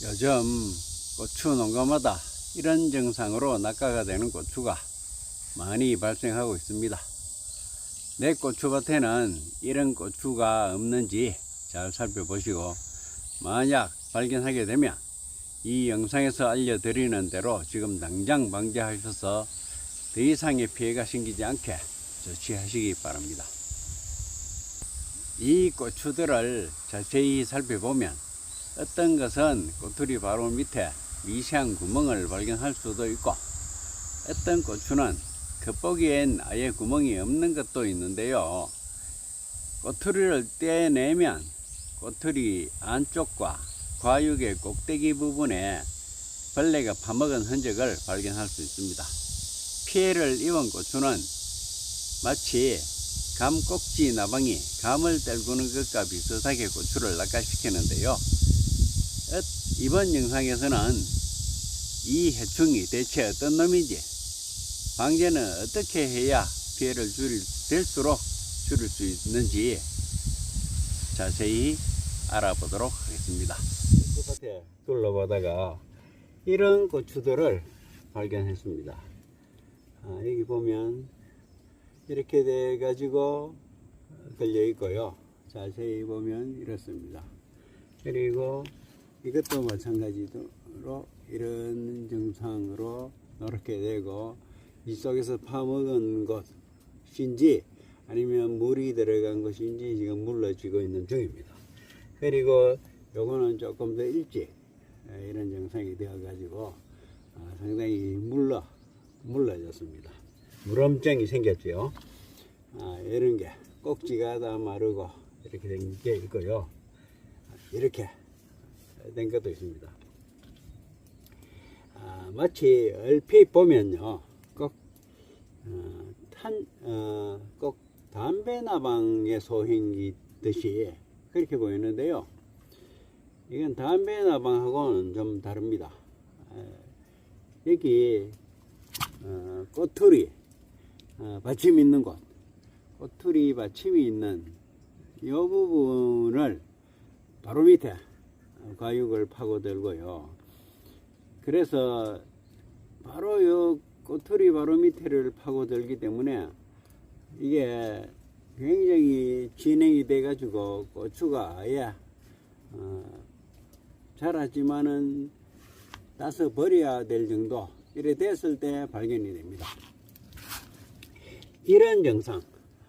요즘 고추 농가마다 이런 증상으로 낙가가 되는 고추가 많이 발생하고 있습니다. 내 고추밭에는 이런 고추가 없는지 잘 살펴보시고 만약 발견하게 되면 이 영상에서 알려드리는 대로 지금 당장 방지하셔서 더 이상의 피해가 생기지 않게 조치하시기 바랍니다. 이 고추들을 자세히 살펴보면 어떤 것은 꼬투리 바로 밑에 미세한 구멍을 발견할 수도 있고 어떤 고추는 겉보기엔 아예 구멍이 없는 것도 있는데요. 꼬투리를 떼내면 꼬투리 안쪽과 과육의 꼭대기 부분에 벌레가 파먹은 흔적을 발견할 수 있습니다. 피해를 입은 고추는 마치 감 꼭지 나방이 감을 떨구는 것과 비슷하게 고추를 낙하시키는데요. 어, 이번 영상에서는 이 해충이 대체 어떤 놈인지 방제는 어떻게 해야 피해를 줄일 될수록 줄일 수 있는지 자세히 알아보도록 하겠습니다. 밭에 둘러보다가 이런 고추들을 발견했습니다. 아, 여기 보면 이렇게 돼 가지고 걸려 있고요. 자세히 보면 이렇습니다. 그리고 이것도 마찬가지로 이런 증상으로 이렇게 되고 이 속에서 파먹은 것인지 아니면 물이 들어간 것인지 지금 물러지고 있는 중입니다. 그리고 요거는 조금 더 일찍 에, 이런 증상이 되어 가지고 아, 상당히 물러 물러졌습니다. 물음증이 생겼죠. 아, 이런 게 꼭지가 다 마르고 이렇게 된 게 있고요. 이렇게 된 것도 있습니다. 아, 마치 얼핏 보면요, 꼭, 어, 탄, 어, 꼭 담배 나방의 소행이듯이 그렇게 보이는데요. 이건 담배 나방하고는 좀 다릅니다. 에, 여기 어, 꼬투리 어, 받침 있는 곳, 꼬투리 받침이 있는 이 부분을 바로 밑에 과육을 파고들고요. 그래서 바로 요 꼬투리 바로 밑에를 파고들기 때문에 이게 굉장히 진행이 돼 가지고 고추가 아예 어, 자랐지만은 따서 버려야 될 정도 이래 됐을 때 발견이 됩니다. 이런 증상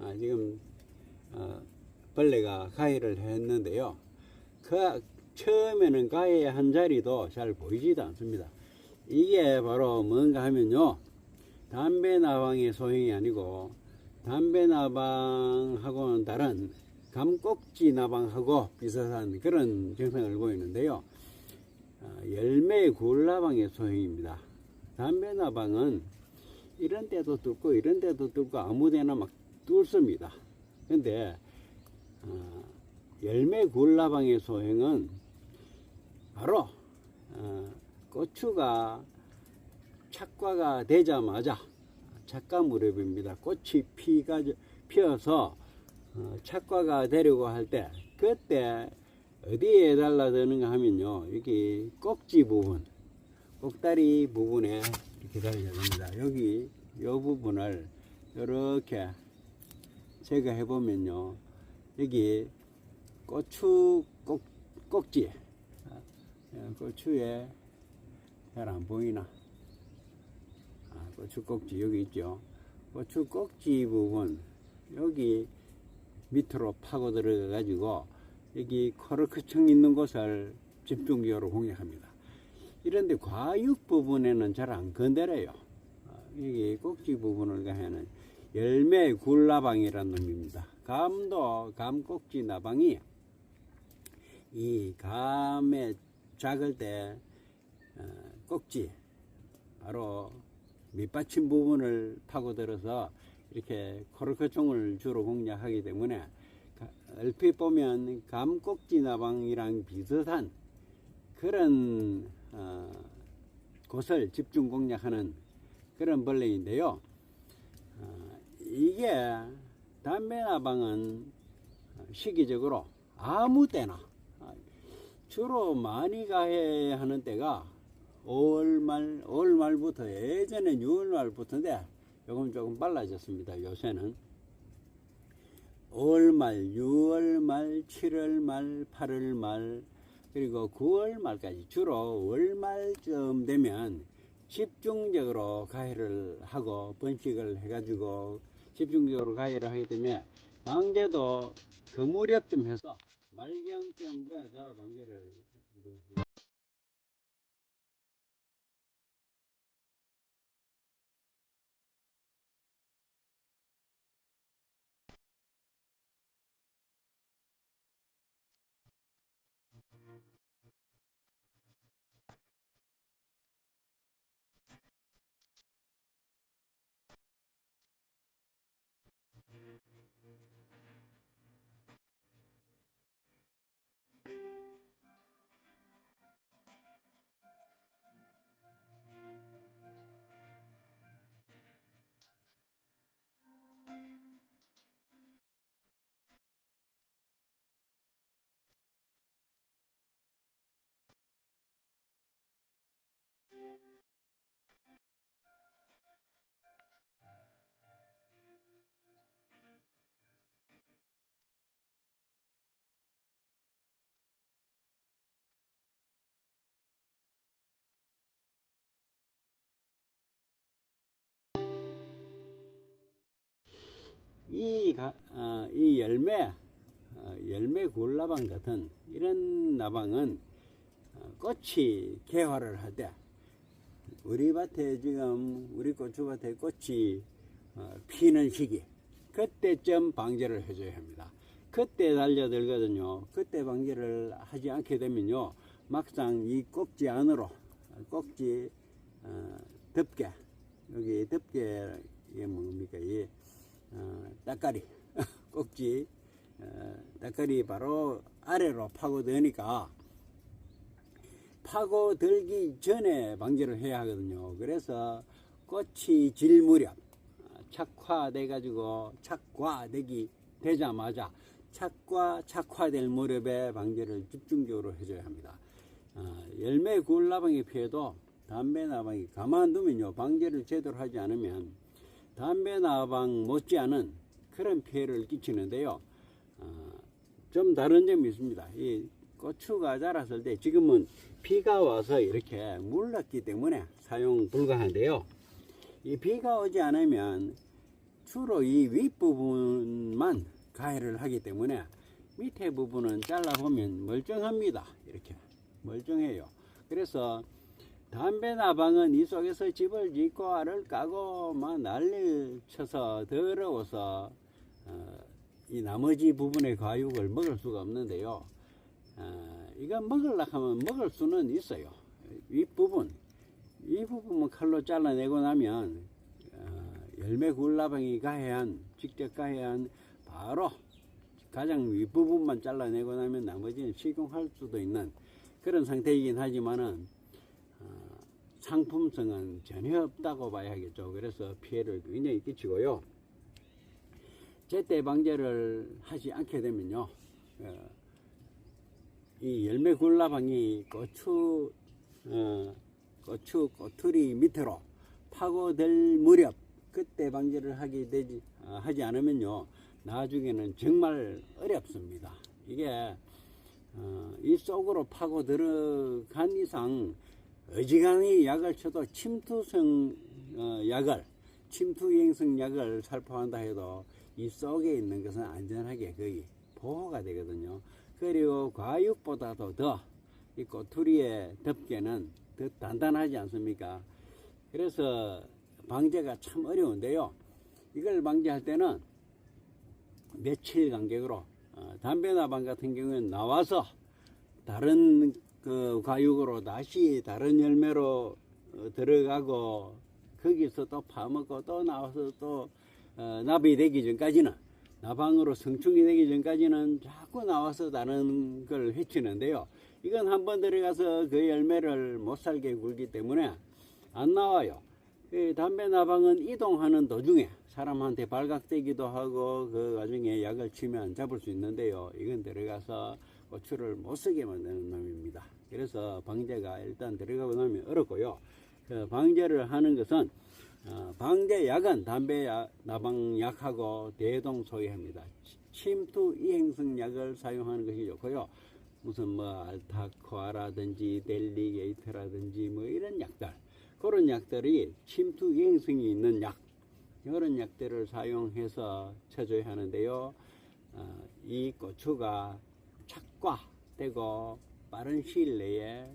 아, 지금 어, 벌레가 가해를 했는데요. 그 처음에는 가해의 한 자리도 잘 보이지도 않습니다. 이게 바로 뭔가 하면요. 담배 나방의 소행이 아니고 담배 나방하고는 다른 감꼭지 나방하고 비슷한 그런 증상을 보이는데요. 아, 열매 굴 나방의 소행입니다. 담배 나방은 이런 데도 뚫고 이런 데도 뚫고 아무 데나 막 뚫습니다. 근데 어, 열매 굴 나방의 소행은 바로 어, 고추가 착과가 되자마자 착과 무렵입니다. 꽃이 피가 피어서 어, 착과가 되려고 할 때 그때 어디에 달라드는가 하면요 여기 꼭지 부분 꼭다리 부분에 이렇게 달려야 됩니다. 여기 이 부분을 이렇게 제거해 보면요 여기 고추 꼭, 꼭지 아, 고추에 잘 안 보이나? 아, 고추 꼭지 여기 있죠? 고추 꼭지 부분 여기 밑으로 파고 들어가 가지고 여기 코르크층 있는 곳을 집중적으로 공략합니다. 이런데 과육 부분에는 잘 안 건드려요. 아, 여기 꼭지 부분을 가해는 열매 굴나방이라는 놈입니다. 감도 감꼭지 나방이 이 감에 작을 때 어, 꼭지 바로 밑받침 부분을 파고들어서 이렇게 코르크총을 주로 공략하기 때문에 가- 얼핏 보면 감꼭지 나방이랑 비슷한 그런 어, 곳을 집중 공략하는 그런 벌레인데요. 어, 이게 담배 나방은 시기적으로 아무 때나 어, 주로 많이 가해하는 때가 5월 말, 5월 말부터 예전에 6월 말부터인데 요금 조금 빨라졌습니다. 요새는 5월 말, 6월 말, 7월 말, 8월 말 그리고 9월 말까지 주로 월 말쯤 되면 집중적으로 가해를 하고 번식을 해가지고 집중적으로 가해를 하기 때문에 방제도 그 무렵쯤 해서 말경쯤 가서 방제를 이, 가, 어, 이 열매, 어, 열매 굴나방 같은 이런 나방은 어, 꽃이 개화를 하되 우리 밭에 지금 우리 고추밭에 꽃이 어, 피는 시기 그때쯤 방제를 해줘야 합니다. 그때 달려들거든요. 그때 방제를 하지 않게 되면요. 막상 이 꼭지 안으로 꼭지 어, 덮개 여기 덮개 이게 뭡니까 이 어, 따까리 꼭지 어, 따까리 바로 아래로 파고드니까 파고들기 전에 방제를 해야 하거든요. 그래서 꽃이 질 무렵 어, 착화돼 가지고 착과되기 되자마자 착과 착화될 무렵에 방제를 집중적으로 해줘야 합니다. 어, 열매 굴나방이 피해도 담배 나방이 가만두면요 방제를 제대로 하지 않으면 담배 나방 못지않은 그런 피해를 끼치는데요. 어, 좀 다른 점이 있습니다. 이 고추가 자랐을 때 지금은 비가 와서 이렇게 물렀기 때문에 사용 불가한데요. 이 비가 오지 않으면 주로 이 윗부분만 가해를 하기 때문에 밑에 부분은 잘라보면 멀쩡합니다. 이렇게 멀쩡해요. 그래서 담배 나방은 이 속에서 집을 짓고 알을 까고 막 난리를 쳐서 더러워서 어, 이 나머지 부분의 과육을 먹을 수가 없는데요. 어, 이거 먹으려고 하면 먹을 수는 있어요. 윗부분, 이 부분만 칼로 잘라내고 나면 어, 열매 굴나방이 가해한 직접 가해한 바로 가장 윗부분만 잘라내고 나면 나머지는 식용할 수도 있는 그런 상태이긴 하지만은 어, 상품성은 전혀 없다고 봐야겠죠. 그래서 피해를 굉장히 끼치고요. 제때 방제를 하지 않게 되면요. 어, 이 열매 굴라방이 고추, 어, 고추 꼬투리 밑으로 파고들 무렵 그때 방제를 하게 되지, 어, 하지 않으면요. 나중에는 정말 어렵습니다. 이게 어, 이 속으로 파고 들어간 이상 어지간히 약을 쳐도 침투성 어, 약을 침투행성 약을 살포한다 해도 이 속에 있는 것은 안전하게 거의 보호가 되거든요. 그리고 과육보다도 더 이 꼬투리의 덮개는 더 단단하지 않습니까? 그래서 방제가 참 어려운데요. 이걸 방제할 때는 며칠 간격으로 어, 담배 나방 같은 경우는 나와서 다른 그 과육으로 다시 다른 열매로 어, 들어가고 거기서 또 파먹고 또 나와서 또 어, 납이 되기 전까지는 나방으로 성충이 되기 전까지는 자꾸 나와서 다른 걸 해치는데요. 이건 한 번 들어가서 그 열매를 못 살게 굴기 때문에 안 나와요. 그 담배 나방은 이동하는 도중에 사람한테 발각되기도 하고 그 와중에 약을 치면 잡을 수 있는데요. 이건 들어가서 고추를 못 쓰게 만드는 놈입니다. 그래서 방제가 일단 들어가고 나면 어렵고요. 그 방제를 하는 것은 어, 방제약은 담배 약, 나방약하고 대동소이합니다. 침투 이행성 약을 사용하는 것이 좋고요. 무슨 뭐 알타코아라든지 델리게이트라든지 뭐 이런 약들 그런 약들이 침투 이행성이 있는 약 이런 약들을 사용해서 쳐줘야 하는데요. 어, 이 고추가 착과되고 빠른 시일 내에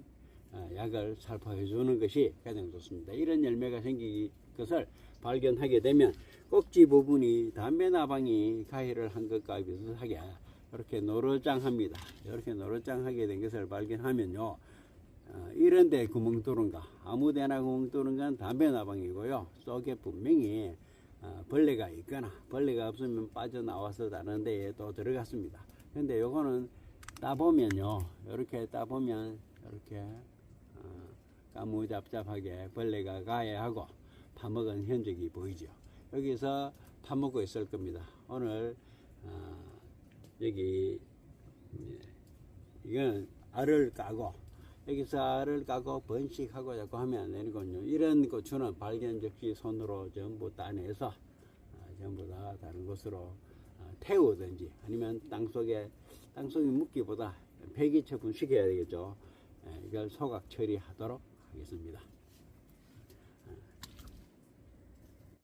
어, 약을 살포해 주는 것이 가장 좋습니다. 이런 열매가 생기기 것을 발견하게 되면 꼭지 부분이 담배 나방이 가해를 한 것과 비슷하게 이렇게 노릇장합니다. 이렇게 노릇장하게 된 것을 발견하면요. 어, 이런 데 구멍 뚫은가 아무 데나 구멍 뚫은 건 담배 나방이고요. 속에 분명히 어, 벌레가 있거나 벌레가 없으면 빠져나와서 다른 데에 또 들어갔습니다. 근데 요거는 따보면요. 이렇게 따보면 이렇게 어, 까무잡잡하게 벌레가 가해하고 파먹은 흔적이 보이죠. 여기서 파먹고 있을 겁니다. 오늘 어, 여기 예, 이건 알을 까고 여기서 알을 까고 번식하고 자꾸 하면 안 되는군요. 이런 고추는 발견 즉시 손으로 전부 따내서 아, 전부 다 다른 곳으로 아, 태우든지 아니면 땅속에 땅속에 묻기보다 폐기 처분 시켜야 되겠죠. 예, 이걸 소각 처리하도록 하겠습니다.